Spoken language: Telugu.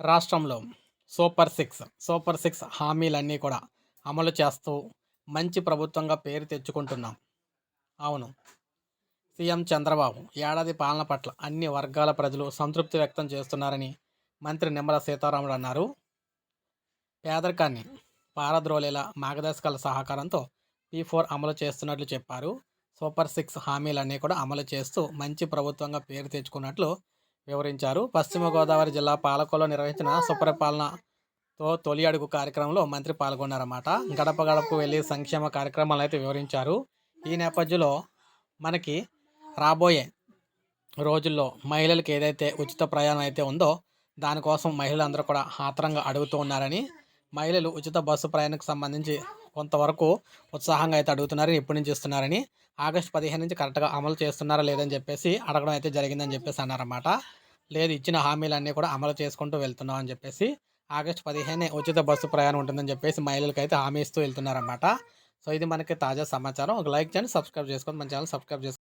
రాష్ట్రంలో సూపర్ సిక్స్ సూపర్ సిక్స్ హామీలన్నీ కూడా అమలు చేస్తూ మంచి ప్రభుత్వంగా పేరు తెచ్చుకుంటున్నాం. అవును. సీఎం చంద్రబాబు ఏడాది పాలన పట్ల అన్ని వర్గాల ప్రజలు సంతృప్తి వ్యక్తం చేస్తున్నారని మంత్రి నిమ్మల సీతారాముడు అన్నారు. పేదరికాన్ని పారద్రోలేలా మార్గదర్శకాల సహకారంతో పీ ఫోర్ అమలు చేస్తున్నట్లు చెప్పారు. సూపర్ సిక్స్ హామీలన్నీ కూడా అమలు చేస్తూ మంచి ప్రభుత్వంగా పేరు తెచ్చుకున్నట్లు వివరించారు. పశ్చిమ గోదావరి జిల్లా పాలకొల్లో నిర్వహించిన సుపరిపాలనతో తొలి అడుగు కార్యక్రమంలో మంత్రి పాల్గొన్నారన్నమాట. గడప గడపకు వెళ్ళి సంక్షేమ కార్యక్రమాలను అయితే వివరించారు. ఈ నేపథ్యంలో మనకి రాబోయే రోజుల్లో మహిళలకు ఏదైతే ఉచిత ప్రయాణం అయితే ఉందో దానికోసం మహిళలందరూ కూడా ఆత్రంగా అడుగుతూ ఉన్నారని మహిళలు ఉచిత బస్సు ప్రయాణానికి సంబంధించి కొంతవరకు ఉత్సాహంగా అయితే అడుగుతున్నారని ఇప్పటి నుంచి ఇస్తున్నారని ఆగస్టు పదిహేను నుంచి కరెక్ట్గా అమలు చేస్తున్నారా లేదని చెప్పేసి అడగడం అయితే జరిగిందని చెప్పేసి అన్నారన్నమాట. లేదు ఇచ్చిన హామీలన్నీ కూడా అమలు చేసుకుంటూ వెళ్తున్నాం అని చెప్పేసి ఆగస్టు పదిహేనే ఉచిత బస్సు ప్రయాణం ఉంటుందని చెప్పేసి మహిళలకు అయితే హామీ ఇస్తూ వెళ్తున్నారన్నమాట. సో ఇది మనకి తాజా సమాచారం. ఒక లైక్ చేయండి సబ్స్క్రైబ్ చేసుకోండి మన ఛానల్ సబ్స్క్రైబ్ చేసుకోండి.